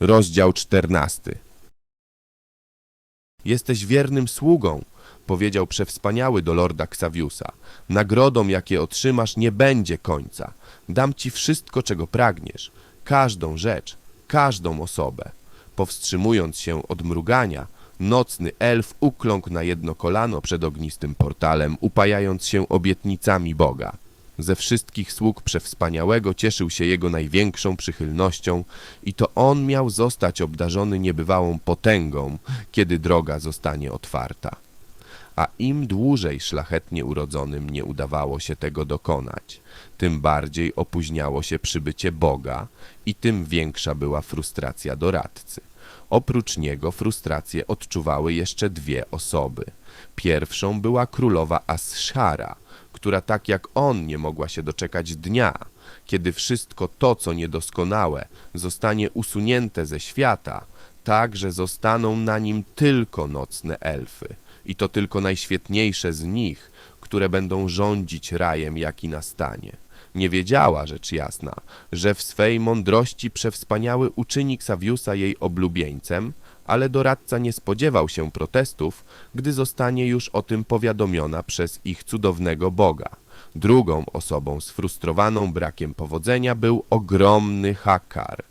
Rozdział czternasty. Jesteś wiernym sługą, powiedział przewspaniały do lorda Xaviusa. Nagrodą, jakie otrzymasz, nie będzie końca. Dam ci wszystko, czego pragniesz, każdą rzecz, każdą osobę. Powstrzymując się od mrugania, nocny elf ukląkł na jedno kolano przed ognistym portalem, upajając się obietnicami Boga. Ze wszystkich sług przewspaniałego cieszył się jego największą przychylnością i to on miał zostać obdarzony niebywałą potęgą, kiedy droga zostanie otwarta. A im dłużej szlachetnie urodzonym nie udawało się tego dokonać, tym bardziej opóźniało się przybycie Boga i tym większa była frustracja doradcy. Oprócz niego frustrację odczuwały jeszcze dwie osoby. Pierwszą była królowa Asshara, która tak jak on nie mogła się doczekać dnia, kiedy wszystko to, co niedoskonałe, zostanie usunięte ze świata, tak, że zostaną na nim tylko nocne elfy, i to tylko najświetniejsze z nich, które będą rządzić rajem, jaki nastanie. Nie wiedziała, rzecz jasna, że w swej mądrości przewspaniały uczyni Xaviusa jej oblubieńcem, ale doradca nie spodziewał się protestów, gdy zostanie już o tym powiadomiona przez ich cudownego Boga. Drugą osobą sfrustrowaną brakiem powodzenia był ogromny Hakar.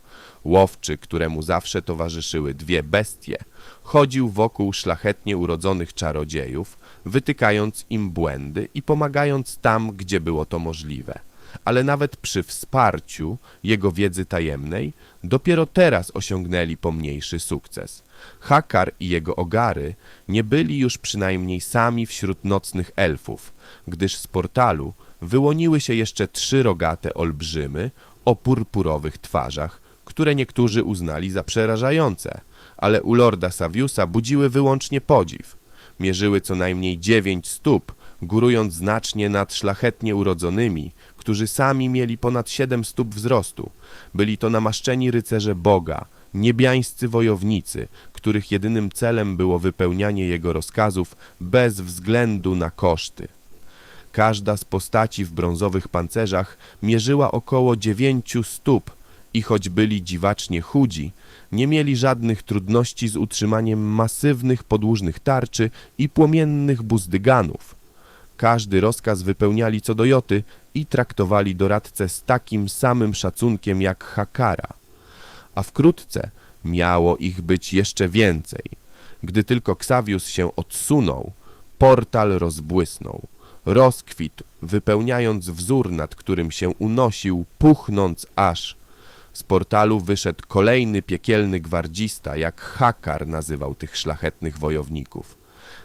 Łowczy, któremu zawsze towarzyszyły dwie bestie, chodził wokół szlachetnie urodzonych czarodziejów, wytykając im błędy i pomagając tam, gdzie było to możliwe. Ale nawet przy wsparciu jego wiedzy tajemnej, dopiero teraz osiągnęli pomniejszy sukces. Hakar i jego ogary nie byli już przynajmniej sami wśród nocnych elfów, gdyż z portalu wyłoniły się jeszcze trzy rogate olbrzymy o purpurowych twarzach, które niektórzy uznali za przerażające, ale u lorda Saviusa budziły wyłącznie podziw. Mierzyły co najmniej dziewięć stóp, górując znacznie nad szlachetnie urodzonymi, którzy sami mieli ponad siedem stóp wzrostu. Byli to namaszczeni rycerze Boga, niebiańscy wojownicy, których jedynym celem było wypełnianie jego rozkazów bez względu na koszty. Każda z postaci w brązowych pancerzach mierzyła około dziewięciu stóp i choć byli dziwacznie chudzi, nie mieli żadnych trudności z utrzymaniem masywnych podłużnych tarczy i płomiennych buzdyganów. Każdy rozkaz wypełniali co do joty i traktowali doradcę z takim samym szacunkiem jak Hakara. A wkrótce miało ich być jeszcze więcej. Gdy tylko Xavius się odsunął, portal rozbłysnął. Rozkwitł, wypełniając wzór, nad którym się unosił, puchnąc aż. Z portalu wyszedł kolejny piekielny gwardzista, jak Hakar nazywał tych szlachetnych wojowników.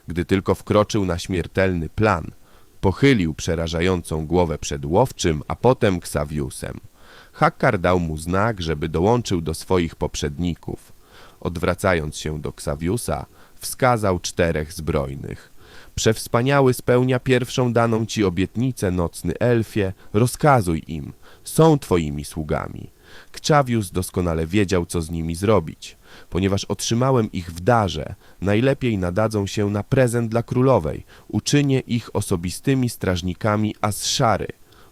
Gdy tylko wkroczył na śmiertelny plan, pochylił przerażającą głowę przed łowczym, a potem Ksawiusem. Hakkar dał mu znak, żeby dołączył do swoich poprzedników. Odwracając się do Ksawiusa, wskazał czterech zbrojnych. Przewspaniały spełnia pierwszą daną ci obietnicę, nocny elfie, rozkazuj im, są twoimi sługami. Kczawius doskonale wiedział, co z nimi zrobić. Ponieważ otrzymałem ich w darze, najlepiej nadadzą się na prezent dla królowej. Uczynię ich osobistymi strażnikami Asszary.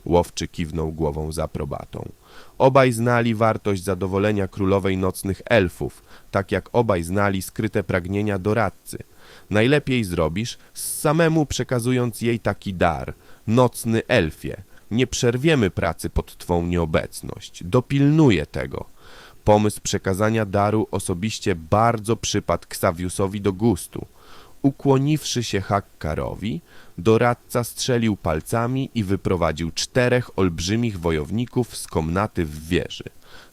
Łowczy kiwnął głową z aprobatą. Obaj znali wartość zadowolenia królowej nocnych elfów, tak jak obaj znali skryte pragnienia doradcy. Najlepiej zrobisz, samemu przekazując jej taki dar, nocny elfie. Nie przerwiemy pracy pod twą nieobecność. Dopilnuję tego. Pomysł przekazania daru osobiście bardzo przypadł Ksawiusowi do gustu. Ukłoniwszy się Hakkarowi, doradca strzelił palcami i wyprowadził czterech olbrzymich wojowników z komnaty w wieży.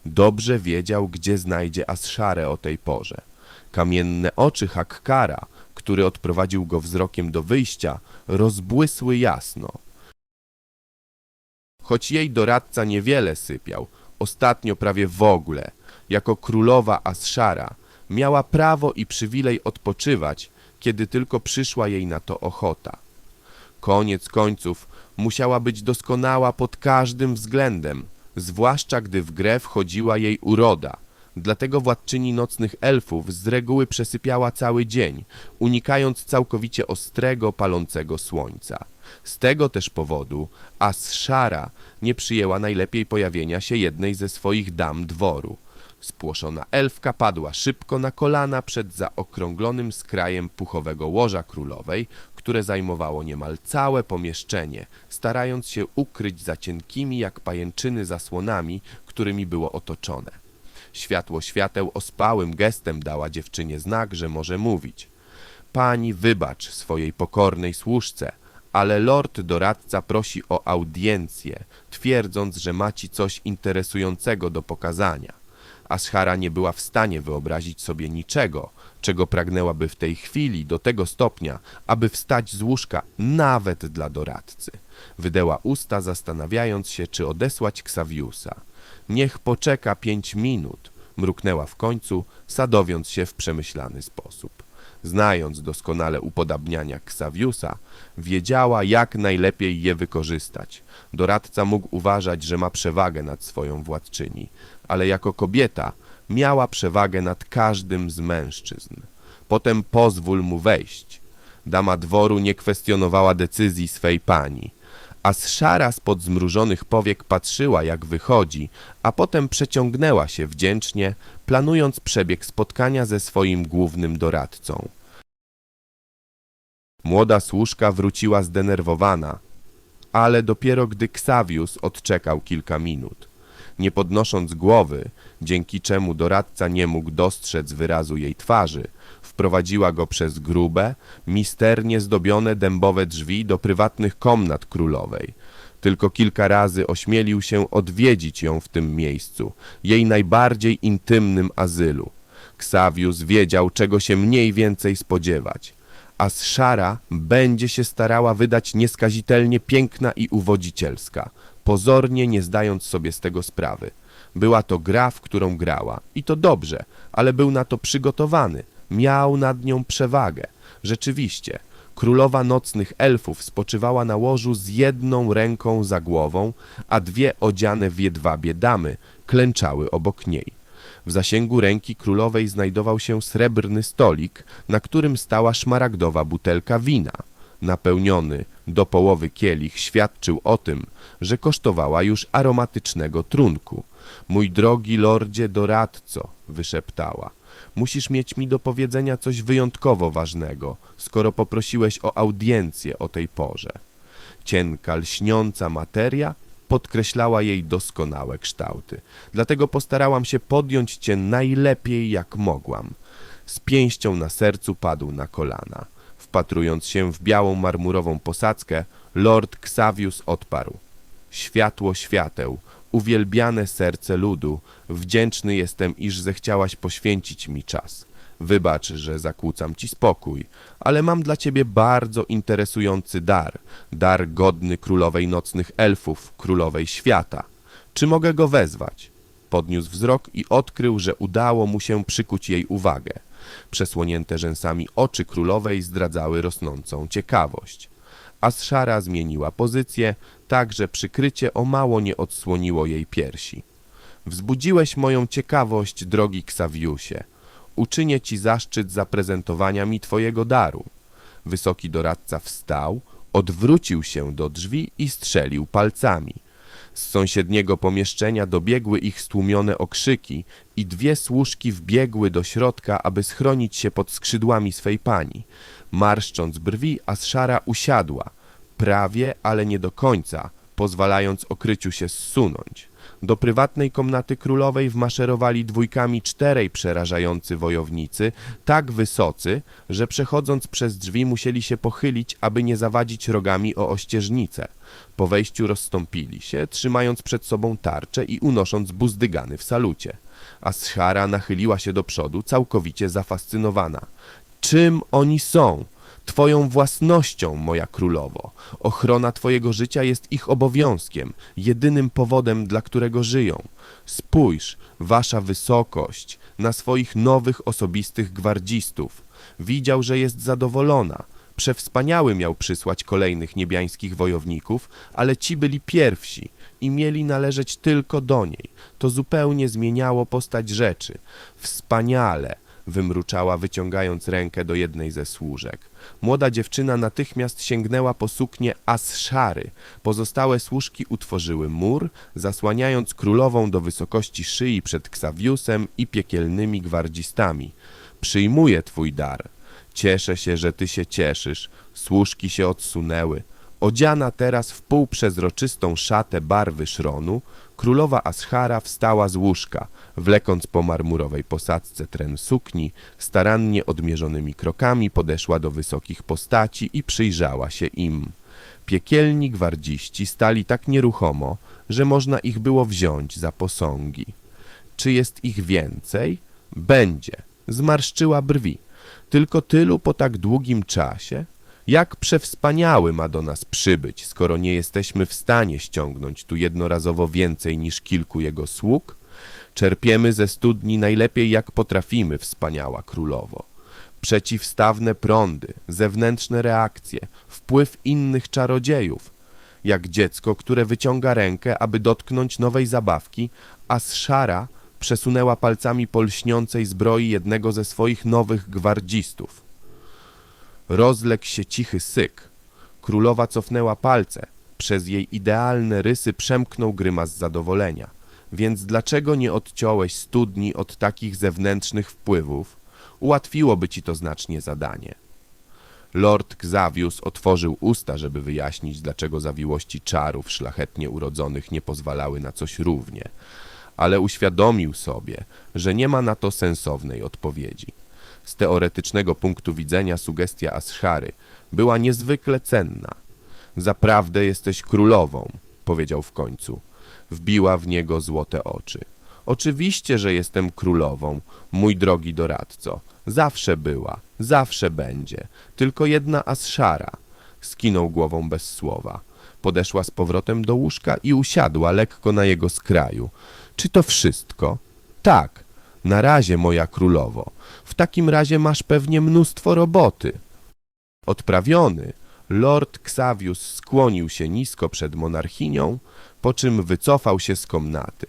Dobrze wiedział, gdzie znajdzie Asszarę o tej porze. Kamienne oczy Hakkara, który odprowadził go wzrokiem do wyjścia, rozbłysły jasno. Choć jej doradca niewiele sypiał, ostatnio prawie w ogóle, jako królowa Asszara, miała prawo i przywilej odpoczywać, kiedy tylko przyszła jej na to ochota. Koniec końców musiała być doskonała pod każdym względem, zwłaszcza gdy w grę wchodziła jej uroda. Dlatego władczyni nocnych elfów z reguły przesypiała cały dzień, unikając całkowicie ostrego, palącego słońca. Z tego też powodu Asshara nie przyjęła najlepiej pojawienia się jednej ze swoich dam dworu. Spłoszona elfka padła szybko na kolana przed zaokrąglonym skrajem puchowego łoża królowej, które zajmowało niemal całe pomieszczenie, starając się ukryć za cienkimi jak pajęczyny zasłonami, którymi było otoczone. Światło świateł ospałym gestem dała dziewczynie znak, że może mówić. Pani wybacz swojej pokornej służce, ale lord doradca prosi o audiencję, twierdząc, że ma ci coś interesującego do pokazania. Ashara nie była w stanie wyobrazić sobie niczego, czego pragnęłaby w tej chwili do tego stopnia, aby wstać z łóżka nawet dla doradcy. Wydęła usta, zastanawiając się, czy odesłać Ksawiusa. Niech poczeka pięć minut, mruknęła w końcu, sadowiąc się w przemyślany sposób. Znając doskonale upodabniania Ksawiusa, wiedziała, jak najlepiej je wykorzystać. Doradca mógł uważać, że ma przewagę nad swoją władczyni, ale jako kobieta miała przewagę nad każdym z mężczyzn. Potem pozwól mu wejść. Dama dworu nie kwestionowała decyzji swej pani, a Szara spod zmrużonych powiek patrzyła, jak wychodzi, a potem przeciągnęła się wdzięcznie, planując przebieg spotkania ze swoim głównym doradcą. Młoda służka wróciła zdenerwowana, ale dopiero gdy Ksawius odczekał kilka minut. Nie podnosząc głowy, dzięki czemu doradca nie mógł dostrzec wyrazu jej twarzy, wprowadziła go przez grube, misternie zdobione dębowe drzwi do prywatnych komnat królowej. Tylko kilka razy ośmielił się odwiedzić ją w tym miejscu, jej najbardziej intymnym azylu. Ksawius wiedział, czego się mniej więcej spodziewać a Szara będzie się starała wydać nieskazitelnie piękna i uwodzicielska, pozornie nie zdając sobie z tego sprawy. Była to gra, w którą grała i to dobrze, ale był na to przygotowany, miał nad nią przewagę. Rzeczywiście, królowa nocnych elfów spoczywała na łożu z jedną ręką za głową, a dwie odziane w jedwabie damy klęczały obok niej. W zasięgu ręki królowej znajdował się srebrny stolik, na którym stała szmaragdowa butelka wina. Napełniony do połowy kielich świadczył o tym, że kosztowała już aromatycznego trunku. Mój drogi lordzie doradco, wyszeptała, musisz mieć mi do powiedzenia coś wyjątkowo ważnego, skoro poprosiłeś o audiencję o tej porze. Cienka, lśniąca materia podkreślała jej doskonałe kształty. Dlatego postarałam się podjąć cię najlepiej jak mogłam. Z pięścią na sercu padł na kolana. Wpatrując się w białą marmurową posadzkę, lord Xavius odparł. Światło świateł, uwielbiane serce ludu, wdzięczny jestem, iż zechciałaś poświęcić mi czas. Wybacz, że zakłócam ci spokój, ale mam dla ciebie bardzo interesujący dar. Dar godny królowej nocnych elfów, królowej świata. Czy mogę go wezwać? Podniósł wzrok i odkrył, że udało mu się przykuć jej uwagę. Przesłonięte rzęsami oczy królowej zdradzały rosnącą ciekawość. Ashara zmieniła pozycję, tak że przykrycie o mało nie odsłoniło jej piersi. Wzbudziłeś moją ciekawość, drogi Ksawiusie uczynię ci zaszczyt zaprezentowania mi twojego daru. Wysoki doradca wstał, odwrócił się do drzwi i strzelił palcami. Z sąsiedniego pomieszczenia dobiegły ich stłumione okrzyki i dwie służki wbiegły do środka, aby schronić się pod skrzydłami swej pani. Marszcząc brwi, Ashara usiadła, prawie, ale nie do końca, pozwalając okryciu się zsunąć. Do prywatnej komnaty królowej wmaszerowali dwójkami czterej przerażający wojownicy, tak wysocy, że przechodząc przez drzwi musieli się pochylić, aby nie zawadzić rogami o ościeżnicę. Po wejściu rozstąpili się, trzymając przed sobą tarcze i unosząc buzdygany w salucie. A Schara nachyliła się do przodu, całkowicie zafascynowana. Czym oni są? Twoją własnością, moja królowo. Ochrona Twojego życia jest ich obowiązkiem, jedynym powodem, dla którego żyją. Spójrz, Wasza wysokość, na swoich nowych osobistych gwardzistów. Widział, że jest zadowolona. Przewspaniały miał przysłać kolejnych niebiańskich wojowników, ale ci byli pierwsi i mieli należeć tylko do niej. To zupełnie zmieniało postać rzeczy. Wspaniale, wymruczała, wyciągając rękę do jednej ze służek. Młoda dziewczyna natychmiast sięgnęła po suknię As-Szary. Pozostałe służki utworzyły mur, zasłaniając królową do wysokości szyi przed Ksawiusem i piekielnymi gwardzistami. Przyjmuję twój dar. Cieszę się, że ty się cieszysz. Służki się odsunęły. Odziana teraz w półprzezroczystą szatę barwy szronu, królowa Aschara wstała z łóżka, wlekąc po marmurowej posadzce tren sukni, starannie odmierzonymi krokami podeszła do wysokich postaci i przyjrzała się im. Piekielni gwardziści stali tak nieruchomo, że można ich było wziąć za posągi. Czy jest ich więcej? Będzie. Zmarszczyła brwi. Tylko tylu po tak długim czasie? Jak przewspaniały ma do nas przybyć, skoro nie jesteśmy w stanie ściągnąć tu jednorazowo więcej niż kilku jego sług? Czerpiemy ze studni najlepiej jak potrafimy, wspaniała królowo. Przeciwstawne prądy, zewnętrzne reakcje, wpływ innych czarodziejów. Jak dziecko, które wyciąga rękę, aby dotknąć nowej zabawki, a z szara przesunęła palcami po lśniącej zbroi jednego ze swoich nowych gwardzistów. Rozległ się cichy syk. Królowa cofnęła palce. Przez jej idealne rysy przemknął grymas zadowolenia. Więc dlaczego nie odciąłeś studni od takich zewnętrznych wpływów? Ułatwiłoby ci to znacznie zadanie. Lord Xavius otworzył usta, żeby wyjaśnić, dlaczego zawiłości czarów szlachetnie urodzonych nie pozwalały na coś równie, ale uświadomił sobie, że nie ma na to sensownej odpowiedzi. Z teoretycznego punktu widzenia sugestia Aschary była niezwykle cenna. Zaprawdę jesteś królową, powiedział w końcu. Wbiła w niego złote oczy. Oczywiście, że jestem królową, mój drogi doradco. Zawsze była, zawsze będzie. Tylko jedna Aschara. Skinął głową bez słowa. Podeszła z powrotem do łóżka i usiadła lekko na jego skraju. Czy to wszystko? Tak. Na razie, moja królowo. W takim razie masz pewnie mnóstwo roboty. Odprawiony, lord Xavius skłonił się nisko przed monarchinią, po czym wycofał się z komnaty.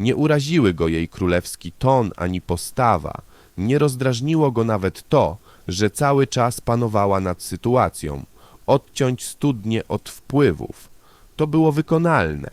Nie uraziły go jej królewski ton ani postawa, nie rozdrażniło go nawet to, że cały czas panowała nad sytuacją. Odciąć studnie od wpływów. To było wykonalne,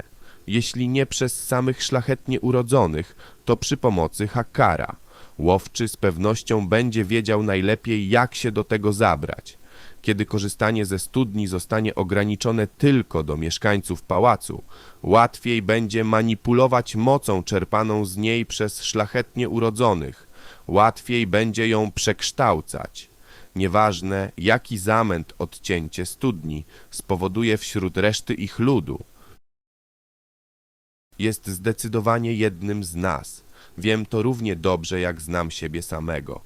jeśli nie przez samych szlachetnie urodzonych, to przy pomocy Hakara. Łowczy z pewnością będzie wiedział najlepiej, jak się do tego zabrać. Kiedy korzystanie ze studni zostanie ograniczone tylko do mieszkańców pałacu, łatwiej będzie manipulować mocą czerpaną z niej przez szlachetnie urodzonych, łatwiej będzie ją przekształcać. Nieważne, jaki zamęt odcięcie studni spowoduje wśród reszty ich ludu, jest zdecydowanie jednym z nas. Wiem to równie dobrze, jak znam siebie samego.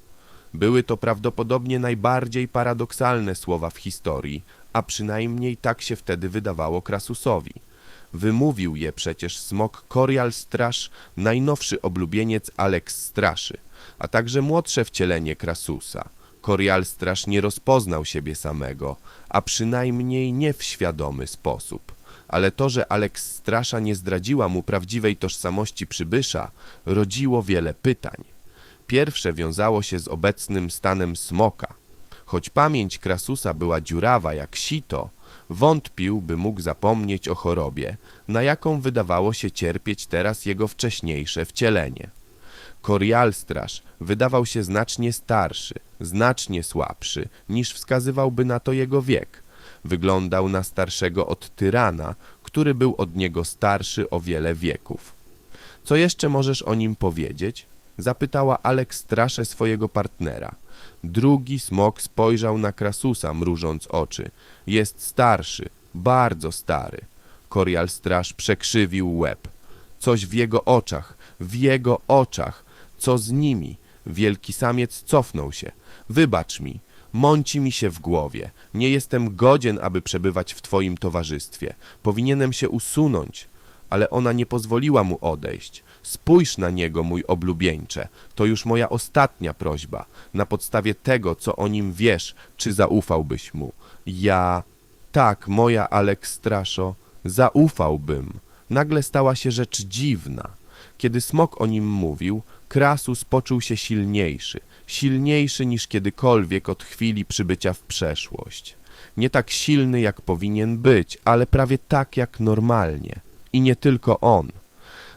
Były to prawdopodobnie najbardziej paradoksalne słowa w historii, a przynajmniej tak się wtedy wydawało Krasusowi. Wymówił je przecież smok Korial Strasz, najnowszy oblubieniec Alex Straszy, a także młodsze wcielenie Krasusa. Korial Strasz nie rozpoznał siebie samego, a przynajmniej nie w świadomy sposób ale to, że Alex Strasza nie zdradziła mu prawdziwej tożsamości przybysza, rodziło wiele pytań. Pierwsze wiązało się z obecnym stanem smoka. Choć pamięć Krasusa była dziurawa jak sito, wątpił, by mógł zapomnieć o chorobie, na jaką wydawało się cierpieć teraz jego wcześniejsze wcielenie. Korialstraż wydawał się znacznie starszy, znacznie słabszy, niż wskazywałby na to jego wiek. Wyglądał na starszego od tyrana, który był od niego starszy o wiele wieków. Co jeszcze możesz o nim powiedzieć? Zapytała Alex straszę swojego partnera. Drugi smok spojrzał na Krasusa, mrużąc oczy. Jest starszy, bardzo stary. Korial straż przekrzywił łeb. Coś w jego oczach, w jego oczach. Co z nimi? Wielki samiec cofnął się. Wybacz mi, Mąci mi się w głowie. Nie jestem godzien, aby przebywać w twoim towarzystwie. Powinienem się usunąć. Ale ona nie pozwoliła mu odejść. Spójrz na niego, mój oblubieńcze. To już moja ostatnia prośba. Na podstawie tego, co o nim wiesz, czy zaufałbyś mu? Ja... Tak, moja Aleks Straszo, zaufałbym. Nagle stała się rzecz dziwna. Kiedy smok o nim mówił, Krasus poczuł się silniejszy, silniejszy niż kiedykolwiek od chwili przybycia w przeszłość. Nie tak silny, jak powinien być, ale prawie tak, jak normalnie. I nie tylko on.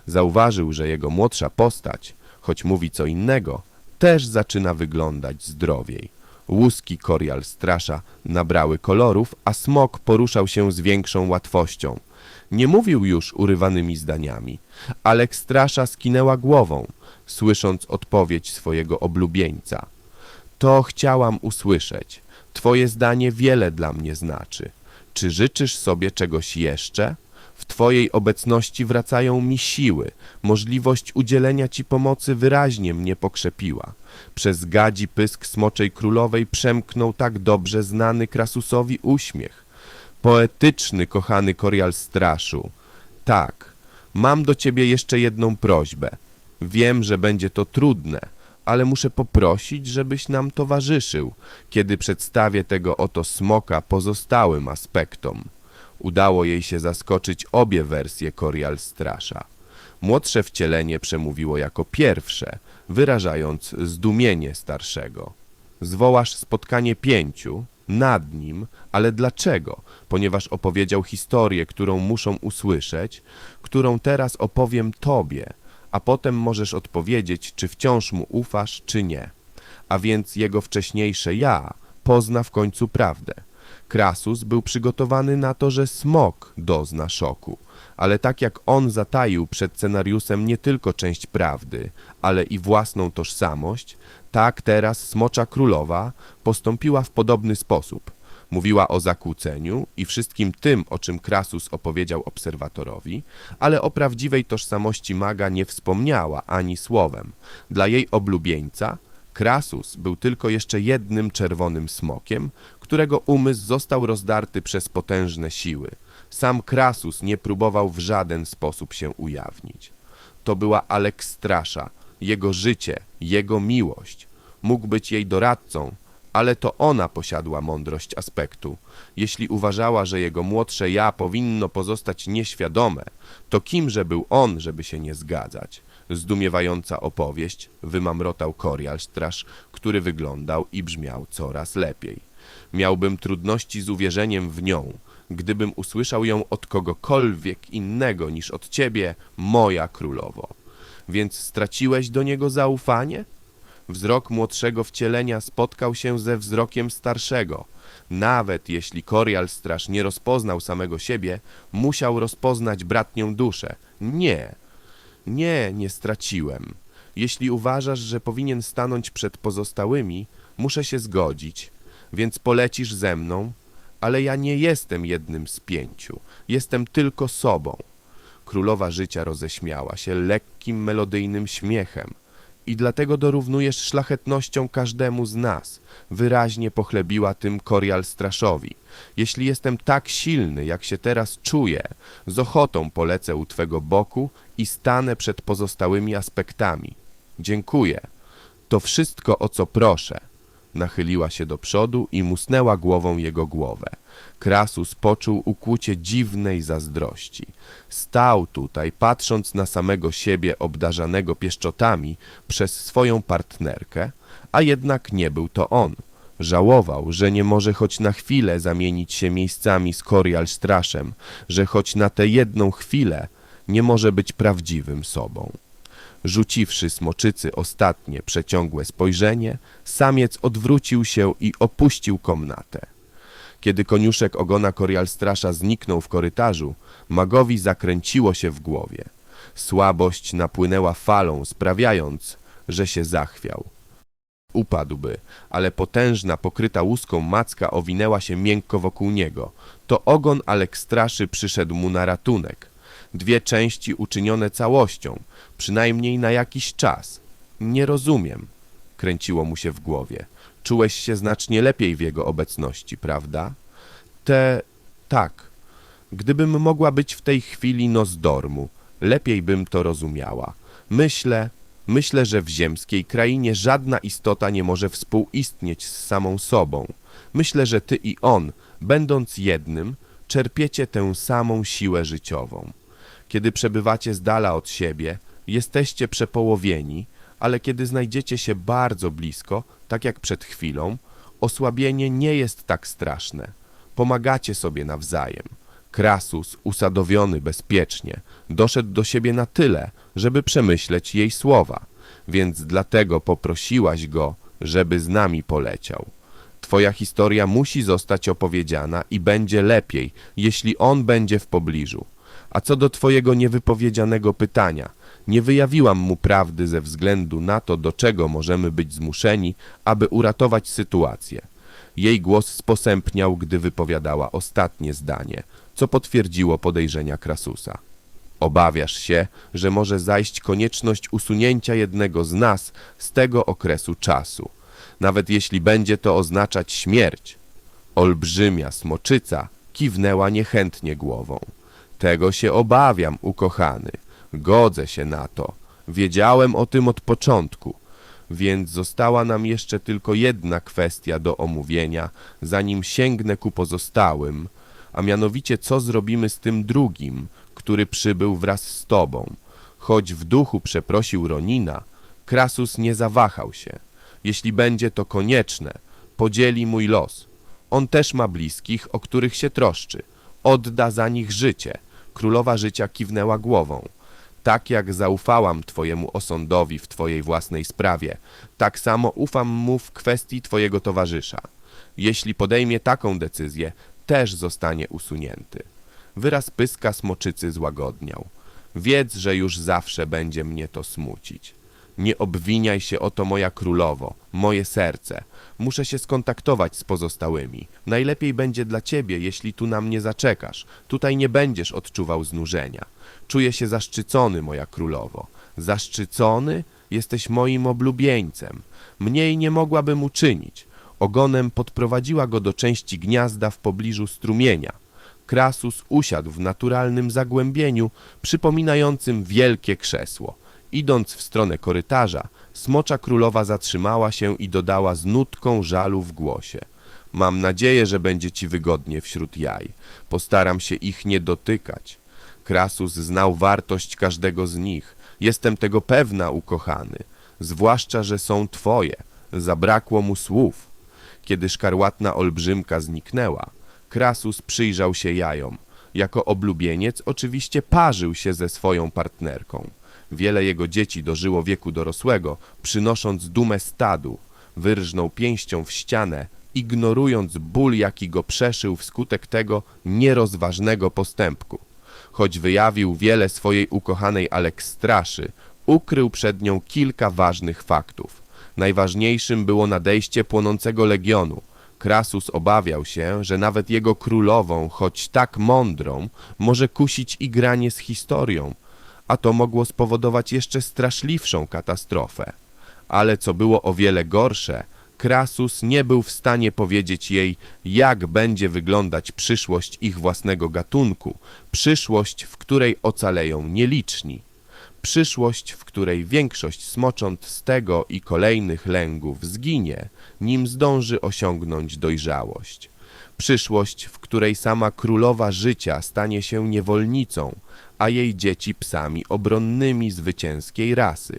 Zauważył, że jego młodsza postać, choć mówi co innego, też zaczyna wyglądać zdrowiej. Łuski Korial Strasza nabrały kolorów, a smok poruszał się z większą łatwością. Nie mówił już urywanymi zdaniami. Alek Strasza skinęła głową, słysząc odpowiedź swojego oblubieńca. To chciałam usłyszeć. Twoje zdanie wiele dla mnie znaczy. Czy życzysz sobie czegoś jeszcze? W Twojej obecności wracają mi siły. Pomożliwość udzielenia Ci pomocy wyraźnie mnie pokrzepiła. Przez gadzi pysk smoczej królowej przemknął tak dobrze znany Krasusowi uśmiech. Poetyczny, kochany Korial Straszu. Tak, mam do Ciebie jeszcze jedną prośbę. Wiem, że będzie to trudne, ale muszę poprosić, żebyś nam towarzyszył, kiedy przedstawię tego oto smoka pozostałym aspektom. Udało jej się zaskoczyć obie wersje Korial Strasza. Młodsze wcielenie przemówiło jako pierwsze, wyrażając zdumienie starszego. Zwołasz spotkanie pięciu, nad nim, ale dlaczego? Ponieważ opowiedział historię, którą muszą usłyszeć, którą teraz opowiem tobie, a potem możesz odpowiedzieć, czy wciąż mu ufasz, czy nie. A więc jego wcześniejsze ja pozna w końcu prawdę. Krasus był przygotowany na to, że smok dozna szoku, ale tak jak on zataił przed scenariusem nie tylko część prawdy, ale i własną tożsamość, tak teraz smocza królowa postąpiła w podobny sposób. Mówiła o zakłóceniu i wszystkim tym, o czym Krasus opowiedział obserwatorowi, ale o prawdziwej tożsamości maga nie wspomniała ani słowem. Dla jej oblubieńca Krasus był tylko jeszcze jednym czerwonym smokiem, którego umysł został rozdarty przez potężne siły. Sam Krasus nie próbował w żaden sposób się ujawnić. To była Alekstrasza, jego życie, jego miłość. Mógł być jej doradcą, ale to ona posiadła mądrość aspektu. Jeśli uważała, że jego młodsze ja powinno pozostać nieświadome, to kimże był on, żeby się nie zgadzać? Zdumiewająca opowieść wymamrotał Korial Straż, który wyglądał i brzmiał coraz lepiej. Miałbym trudności z uwierzeniem w nią, gdybym usłyszał ją od kogokolwiek innego niż od ciebie, moja królowo. Więc straciłeś do niego zaufanie? Wzrok młodszego wcielenia spotkał się ze wzrokiem starszego. Nawet jeśli Korial Straż nie rozpoznał samego siebie, musiał rozpoznać bratnią duszę. Nie, nie, nie straciłem. Jeśli uważasz, że powinien stanąć przed pozostałymi, muszę się zgodzić. Więc polecisz ze mną, ale ja nie jestem jednym z pięciu. Jestem tylko sobą. Królowa życia roześmiała się lekkim, melodyjnym śmiechem. I dlatego dorównujesz szlachetnością każdemu z nas. Wyraźnie pochlebiła tym Korial Straszowi. Jeśli jestem tak silny, jak się teraz czuję, z ochotą polecę u Twego boku i stanę przed pozostałymi aspektami. Dziękuję. To wszystko, o co proszę. Nachyliła się do przodu i musnęła głową jego głowę. Krasus poczuł ukłucie dziwnej zazdrości. Stał tutaj, patrząc na samego siebie obdarzanego pieszczotami przez swoją partnerkę, a jednak nie był to on. Żałował, że nie może choć na chwilę zamienić się miejscami z Korial Straszem, że choć na tę jedną chwilę nie może być prawdziwym sobą. Rzuciwszy smoczycy ostatnie przeciągłe spojrzenie, samiec odwrócił się i opuścił komnatę. Kiedy koniuszek ogona Korialstrasza zniknął w korytarzu, magowi zakręciło się w głowie. Słabość napłynęła falą, sprawiając, że się zachwiał. Upadłby, ale potężna, pokryta łuską macka owinęła się miękko wokół niego. To ogon Alekstraszy przyszedł mu na ratunek. Dwie części uczynione całością, przynajmniej na jakiś czas. Nie rozumiem, kręciło mu się w głowie. Czułeś się znacznie lepiej w jego obecności, prawda? Te... tak. Gdybym mogła być w tej chwili Nozdormu, lepiej bym to rozumiała. Myślę, myślę, że w ziemskiej krainie żadna istota nie może współistnieć z samą sobą. Myślę, że ty i on, będąc jednym, czerpiecie tę samą siłę życiową. Kiedy przebywacie z dala od siebie, jesteście przepołowieni, ale kiedy znajdziecie się bardzo blisko, tak jak przed chwilą, osłabienie nie jest tak straszne. Pomagacie sobie nawzajem. Krasus, usadowiony bezpiecznie, doszedł do siebie na tyle, żeby przemyśleć jej słowa, więc dlatego poprosiłaś go, żeby z nami poleciał. Twoja historia musi zostać opowiedziana i będzie lepiej, jeśli on będzie w pobliżu. A co do twojego niewypowiedzianego pytania, nie wyjawiłam mu prawdy ze względu na to, do czego możemy być zmuszeni, aby uratować sytuację. Jej głos sposępniał, gdy wypowiadała ostatnie zdanie, co potwierdziło podejrzenia Krasusa. Obawiasz się, że może zajść konieczność usunięcia jednego z nas z tego okresu czasu, nawet jeśli będzie to oznaczać śmierć. Olbrzymia smoczyca kiwnęła niechętnie głową. Tego się obawiam, ukochany. Godzę się na to. Wiedziałem o tym od początku. Więc została nam jeszcze tylko jedna kwestia do omówienia, zanim sięgnę ku pozostałym, a mianowicie co zrobimy z tym drugim, który przybył wraz z tobą. Choć w duchu przeprosił Ronina, Krasus nie zawahał się. Jeśli będzie to konieczne, podzieli mój los. On też ma bliskich, o których się troszczy. Odda za nich życie. Królowa życia kiwnęła głową. Tak jak zaufałam Twojemu osądowi w Twojej własnej sprawie, tak samo ufam mu w kwestii Twojego towarzysza. Jeśli podejmie taką decyzję, też zostanie usunięty. Wyraz pyska smoczycy złagodniał. Wiedz, że już zawsze będzie mnie to smucić. Nie obwiniaj się o to, moja królowo, moje serce. Muszę się skontaktować z pozostałymi. Najlepiej będzie dla ciebie, jeśli tu na mnie zaczekasz. Tutaj nie będziesz odczuwał znużenia. Czuję się zaszczycony, moja królowo. Zaszczycony? Jesteś moim oblubieńcem. Mniej nie mogłabym uczynić. Ogonem podprowadziła go do części gniazda w pobliżu strumienia. Krasus usiadł w naturalnym zagłębieniu, przypominającym wielkie krzesło. Idąc w stronę korytarza, smocza królowa zatrzymała się i dodała z nutką żalu w głosie. Mam nadzieję, że będzie ci wygodnie wśród jaj. Postaram się ich nie dotykać. Krasus znał wartość każdego z nich. Jestem tego pewna, ukochany. Zwłaszcza, że są twoje. Zabrakło mu słów. Kiedy szkarłatna olbrzymka zniknęła, Krasus przyjrzał się jajom. Jako oblubieniec oczywiście parzył się ze swoją partnerką. Wiele jego dzieci dożyło wieku dorosłego, przynosząc dumę stadu. Wyrżnął pięścią w ścianę, ignorując ból, jaki go przeszył wskutek tego nierozważnego postępku. Choć wyjawił wiele swojej ukochanej Alekstraszy, ukrył przed nią kilka ważnych faktów. Najważniejszym było nadejście płonącego legionu. Krasus obawiał się, że nawet jego królową, choć tak mądrą, może kusić igranie z historią, a to mogło spowodować jeszcze straszliwszą katastrofę. Ale co było o wiele gorsze, Krasus nie był w stanie powiedzieć jej, jak będzie wyglądać przyszłość ich własnego gatunku, przyszłość, w której ocaleją nieliczni, przyszłość, w której większość smocząt z tego i kolejnych lęgów zginie, nim zdąży osiągnąć dojrzałość. Przyszłość, w której sama królowa życia stanie się niewolnicą, a jej dzieci psami obronnymi zwycięskiej rasy.